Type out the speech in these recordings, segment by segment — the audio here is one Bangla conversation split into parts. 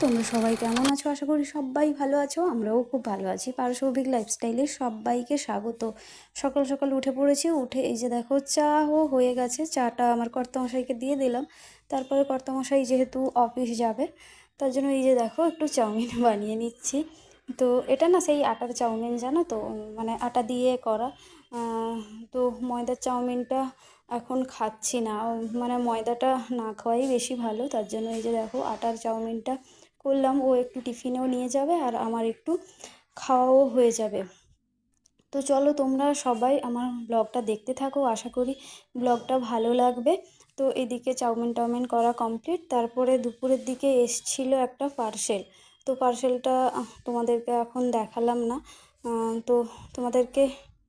তোমরা সবাই কেমন আছো? আশা করি সবাই ভালো আছো। আমরাও খুব ভালো আছি। পারসৌভিক লাইফস্টাইলে সবাইকে স্বাগত। সকাল সকাল উঠে পড়েছি। উঠে এই যে দেখো, চা ও হয়ে গেছে। চাটা আমার কর্তামশাইকে দিয়ে দিলাম। তারপরে কর্তামশাই যেহেতু অফিস যাবে, তার জন্য এই যে দেখো, একটু চাউমিন বানিয়ে নিচ্ছি। তো এটা না সেই আটার চাউমিন, জানো তো? মানে আটা দিয়ে করা। তো ময়দার চাউমিনটা এখন খাচ্ছি না। মানে ময়দাটা না খাওয়াই বেশি ভালো। তার জন্য এই যে দেখো, আটার চাউমিনটা করলাম, ও একটু টিফিনেও নিয়ে যাবে আর আমার একটু খাওয়াও হয়ে যাবে। তো চলো তোমরা সবাই আমার ব্লগটা দেখতে থাকো, আশা করি ব্লগটা ভালো লাগবে। তো এদিকে চাউমিন টাউমিন করা কমপ্লিট, তারপরে দুপুরের দিকে এসছিল একটা পার্সেল। তো পার্সেলটা তোমাদেরকে এখন দেখালাম না তো তোমাদেরকে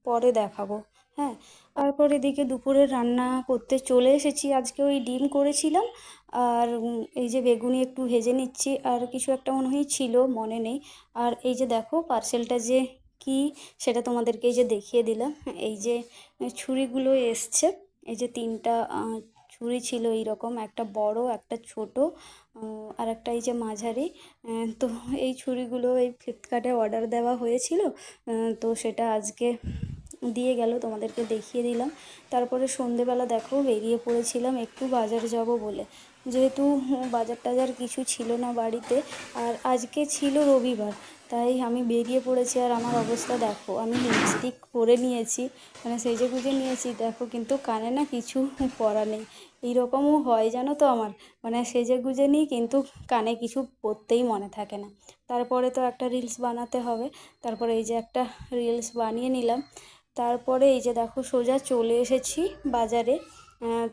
পরে দেখাবো। হ্যাঁ তারপর এদিকে দুপুরে রান্না করতে চলে এসেছি। আজকে ওই ডিম করেছিলাম আর এই যে বেগুনি একটু ভেজে নিচ্ছি আর কিছু একটা মনে হয় ছিল, মনে নেই। আর এই যে দেখো পার্সেলটা যে কি, সেটা তোমাদেরকে এই যে দেখিয়ে দিলাম। এই যে ছুরিগুলো এসছে, এই যে তিনটা ছুরি ছিল এইরকম, একটা বড়, একটা ছোট আর একটা এই যে মাঝারি। তো এই ছুরিগুলো এই ফ্লিপকার্টে অর্ডার দেওয়া হয়েছিল তো সেটা আজকে দিয়ে গেল, তোমাদেরকে দেখিয়ে দিলাম। তারপরে সন্ধেবেলা দেখো বেরিয়ে পড়েছিলাম একটু বাজার যাব বলে। যেহেতু বাজার টাজার কিছু ছিল না বাড়িতে, আর আজকে ছিল রবিবার, তাই আমি বেরিয়ে পড়েছি আর আমার অবস্থা দেখো, আমি লিপস্টিক পরে নিয়েছি মানে সেজে গুজে নিয়েছি, দেখো কিন্তু কানে না কিছু পরা নেই। এইরকমও হয় জানো তো আমার মানে সেজে গুজে নিই কিন্তু কানে কিছু পরতেই মনে থাকে না। তারপরে তো একটা রিলস বানাতে হবে, তারপরে এই যে একটা রিলস বানিয়ে নিলাম। তারপরে এই যে দেখো সোজা চলে এসেছি বাজারে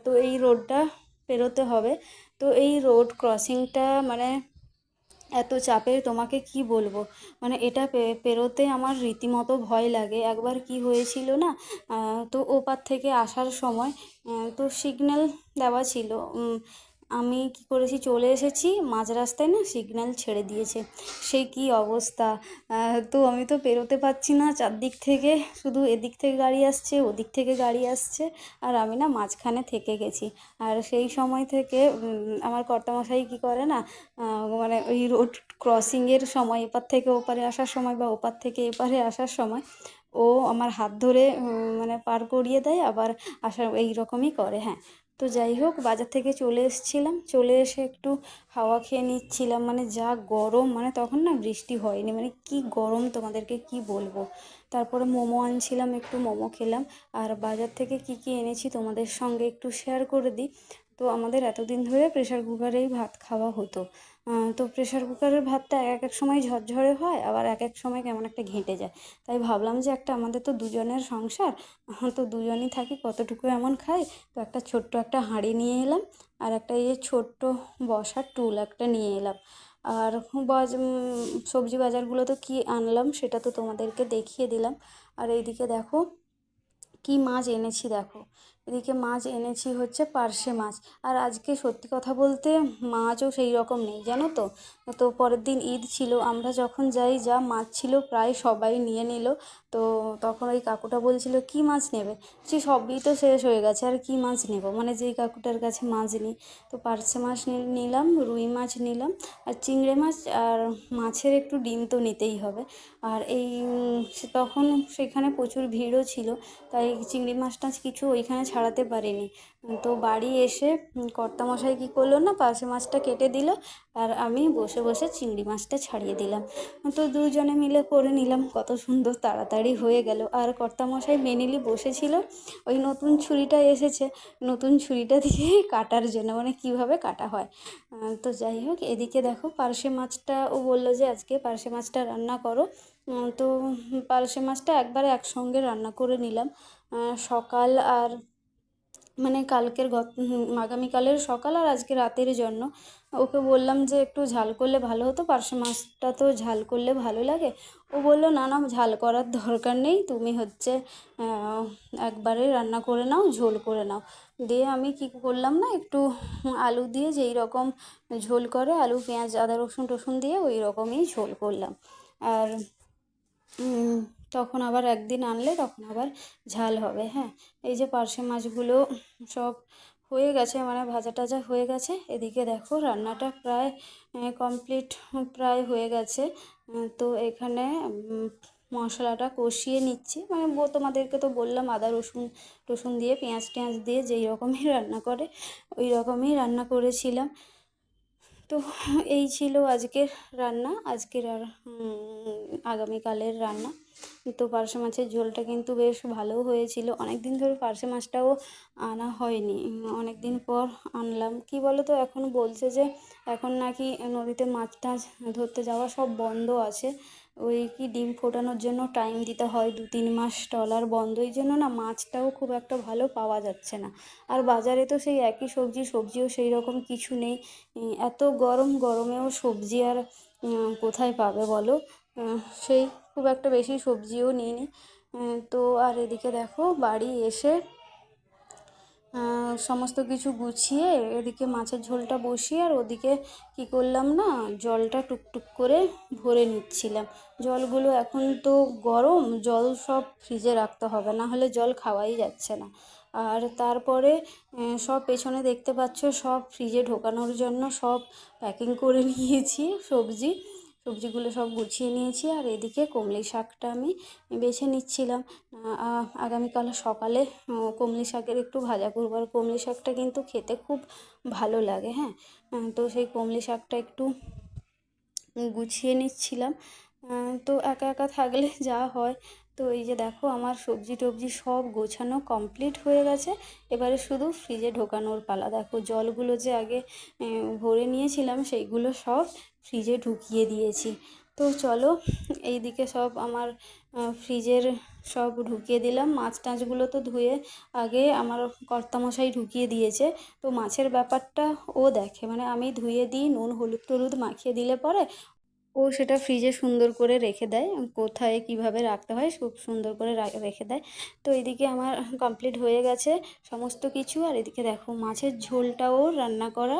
তো এই রোডটা পেরোতে হবে। তো এই রোড ক্রসিংটা মানে এত চাপের তোমাকে কি বলব? মানে এটা পেরোতে আমার রীতিমতো ভয় লাগে। একবার কি হয়েছিল না তো ওপার থেকে আসার সময় তো সিগন্যাল দেওয়া ছিল। আমি কি করেছি? চলে এসেছি। মাঝ রাস্তায় না সিগন্যাল ছেড়ে দিয়েছে। সে কি অবস্থা? তো আমি তো পেরোতে পারছি না। চারদিক থেকে শুধু এদিক থেকে গাড়ি আসছে, ওদিক থেকে গাড়ি আসছে আর আমি না মাঝখানে থেকে গেছি। আর সেই সময় থেকে আমার কর্তামশাই কি করে না মানে ওই রোড ক্রসিংয়ের সময়, এপার থেকে ওপারে আসার সময় বা ওপার থেকে এপারে আসার সময়, ও আমার হাত ধরে মানে পার করিয়ে দেয়, আবার আসার এই রকমই করে হ্যাঁ। তো যাই হোক, বাজার থেকে চলে এসেছিলাম। চলে এসে একটু হাওয়া খেয়ে নিচ্ছিলাম। মানে যা গরম মানে তখন না বৃষ্টি হয়নি। মানে কি গরম তোমাদেরকে কি বলব? তারপরে মোমো আনছিলাম, একটু মোমো খেলাম। আর বাজার থেকে কি কি এনেছি তোমাদের সঙ্গে একটু শেয়ার করে দিই। তো আমাদের এতদিন ধরে প্রেশার কুকারেই ভাত খাওয়া হতো। তো প্রেশার কুকারের ভাতটা এক এক সময় ঝরঝরে হয়, আবার এক এক সময় কেমন একটা ঘেঁটে যায়। তাই ভাবলাম যে একটা আমাদের তো দুজনের সংসার তো দুজনই থাকি, কতটুকু এমন খাই? তো একটা ছোট্ট একটা হাঁড়ি নিয়ে এলাম, আর একটা এই ছোট্ট বসার টুল একটা নিয়ে এলাম। আর বাজ সবজি বাজারগুলো তো কি আনলাম সেটা তো তোমাদেরকে দেখিয়ে দিলাম। আর এইদিকে দেখো, কি মাছ এনেছি দেখো। এদিকে মাছ এনেছি হচ্ছে পার্শে মাছ। আর আজকে সত্যি কথা বলতে মাছও সেই রকম নেই, জানো তো? তো পরের দিন ঈদ ছিল, আমরা যখন যাই, যা মাছ ছিল প্রায় সবাই নিয়ে নিল। তো তখন ওই কাকুটা বলছিল, কি মাছ নেবে? সে সবই তো শেষ হয়ে গেছে, আর কি মাছ নেব? মানে যেই কাকুটার কাছে মাছ নিই। তো পার্শে মাছ নিলাম, রুই মাছ নিলাম, আর চিংড়ি মাছ আর মাছের একটু ডিম তো নিতেই হবে। আর এই তখন সেখানে প্রচুর ভিড়ও ছিল, তাই চিংড়ি মাছ টাছ কিছু ওইখানে ছাড়াতে পারিনি। তো বাড়ি এসে কর্তামশাই কী করল না, পার্শে মাছটা কেটে দিল আর আমি বসে বসে চিংড়ি মাছটা ছাড়িয়ে দিলাম। তো দুজনে মিলে করে নিলাম, কত সুন্দর তাড়াতাড়ি হয়ে গেল। আর কর্তামশাই মেনিলি বসেছিল, ওই নতুন ছুরিটা এসেছে, নতুন ছুরিটা দিয়ে কাটার জন্য মানে কীভাবে কাটা হয়। তো যাই হোক, এদিকে দেখো পার্শে মাছটা, ও বলল যে আজকে পার্শে মাছটা রান্না করো। তো পার্শে মাছটা একবারে একসঙ্গে রান্না করে নিলাম। সকাল আর মানে কালকের গত আগামীকালের সকাল আর আজকে রাতের জন্য। ওকে বললাম যে, একটু ঝাল করলে ভালো হতো, পার্শে মাছটা তো ঝাল করলে ভালো লাগে। ও বলল, না না, ঝাল করার দরকার নেই, তুমি হচ্ছে একবারে রান্না করে নাও, ঝোল করে নাও। দিয়ে আমি কি করলাম না, একটু আলু দিয়ে যেই রকম ঝোল করে, আলু, পেঁয়াজ, আদা, রসুন, টসুন দিয়ে ওই রকমই ঝোল করলাম। আর তখন আবার একদিন আনলে তখন আবার ঝাল হবে হ্যাঁ। এই যে পার্শে মাছগুলো সব হয়ে গেছে মানে ভাজা টাজা হয়ে গেছে। এদিকে দেখো রান্নাটা প্রায় কমপ্লিট প্রায় হয়ে গেছে। তো এখানে মশলাটা কষিয়ে নিচ্ছি। মানে তোমাদেরকে তো বললাম আদা, রসুন রসুন দিয়ে পেঁয়াজ টেঁয়াজ দিয়ে যেই রকমই রান্না করে, ওই রকমই রান্না করেছিলাম। তো এই ছিল আজকের রান্না। আজকের আর আগামীকালের রান্না। তো পার্শে মাছের ঝোলটা কিন্তু বেশ ভালো হয়েছিল। অনেক দিন ধরে পার্শে মাছটাও আনা হয়নি। অনেক দিন পর আনলাম। কি বলো তো এখন বলছে যে এখন নাকি নদীতে মাছ টাছ ধরতে যাওয়া সব বন্ধ আছে। ওই কি ডিম ফোটানোর জন্য টাইম দিতে হয় দু তিন মাস ট্রলার বন্ধ এই জন্য না মাছটাও খুব একটা ভালো পাওয়া যাচ্ছে না। আর বাজারে তো সেই একই সবজি সবজিও সেই রকম কিছু নেই। এত গরম গরমেও সবজি আর কোথায় পাবে বলো? সেই খুব একটা বেশি সবজিও নিইনি। উম, তো আর এদিকে দেখো বাড়ি এসে সমস্ত কিছু গুছিয়ে এদিকে মাছের ঝোলটা বসিয়ে আর ওদিকে কি করলাম না, জলটা টুকটুক করে ভরে নিচ্ছিলাম। জলগুলো এখন তো গরম, জল সব ফ্রিজে রাখতে হবে, না হলে জল খাওয়াই যাচ্ছে না। আর তারপরে সব পেছনে দেখতে পাচ্ছ সব ফ্রিজে ঢোকানোর জন্য সব প্যাকিং করে নিয়েছি সবজি। সবজিগুলো সব গুছিয়ে নিয়েছি আর এদিকে কমলি শাকটা আমি বেছে নিচ্ছিলাম। আগামীকাল সকালে কমলি শাকের একটু ভাজা করব। আর কমলি শাকটা কিন্তু খেতে খুব ভালো লাগে হ্যাঁ? তো সেই কমলি শাকটা একটু গুছিয়ে নিচ্ছিলাম। তো একা একা থাকলে যা হয়। তো এই যে দেখো, আমার সবজি টবজি সব গোছানো কমপ্লিট হয়ে গেছে। এবারে শুধু ফ্রিজে ঢোকানোর পালা। দেখো, জলগুলো যে আগে ভরে নিয়েছিলাম, সেইগুলো সব ফ্রিজে ঢুকিয়ে দিয়েছি। তো চলো, এইদিকে সব আমার ফ্রিজের সব ঢুকিয়ে দিলাম। মাছ টাছগুলো তো ধুয়ে আগে আমার কর্তামশাই ঢুকিয়ে দিয়েছে। তো মাছের ব্যাপারটা ও দেখে মানে আমি ধুয়ে দিই, নুন, হলুদ টলুদ মাখিয়ে দিলে পরে ও সেটা ফ্রিজে সুন্দর করে রেখে দেয়। কোথায় কীভাবে রাখতে হয় খুব সুন্দর করে রেখে দেয়। তো এদিকে আমার কমপ্লিট হয়ে গেছে সমস্ত কিছু। আর এদিকে দেখো, মাছের ঝোলটাও রান্না করা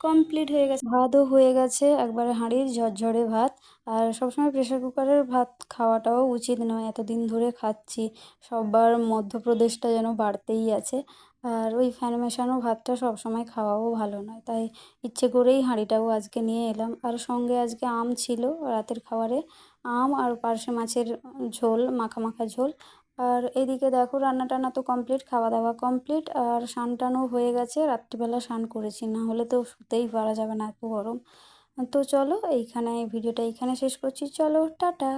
কমপ্লিট হয়ে গেছে। ভাতও হয়ে গেছে, একবারে হাঁড়ির ঝরঝরে ভাত। আর সবসময় প্রেশার কুকারের ভাত খাওয়াটাও উচিত নয়। এতদিন ধরে খাচ্ছি সববার মধ্যপ্রদেশটা যেন বাড়তেই আছে। আর ওই ফ্যান মেশানো ভাতটা সবসময় খাওয়াও ভালো নয়। তাই ইচ্ছে করেই হাঁড়িটাও আজকে নিয়ে এলাম। আর সঙ্গে আজকে আম ছিল রাতের খাবারে। আম আর পার্শে মাছের ঝোল, মাখা মাখা ঝোল। আর এদিকে দেখো রান্না টান্না তো কমপ্লিট খাওয়া দাওয়া কমপ্লিট আর স্নান টানও হয়ে গেছে, রাত্রিবেলা স্নান করেছি, না হলে তো শুতেই পারা যাবে না, এত গরম। তো চলো, এইখানে, ভিডিওটা এইখানে শেষ করছি। চলো, টাটা!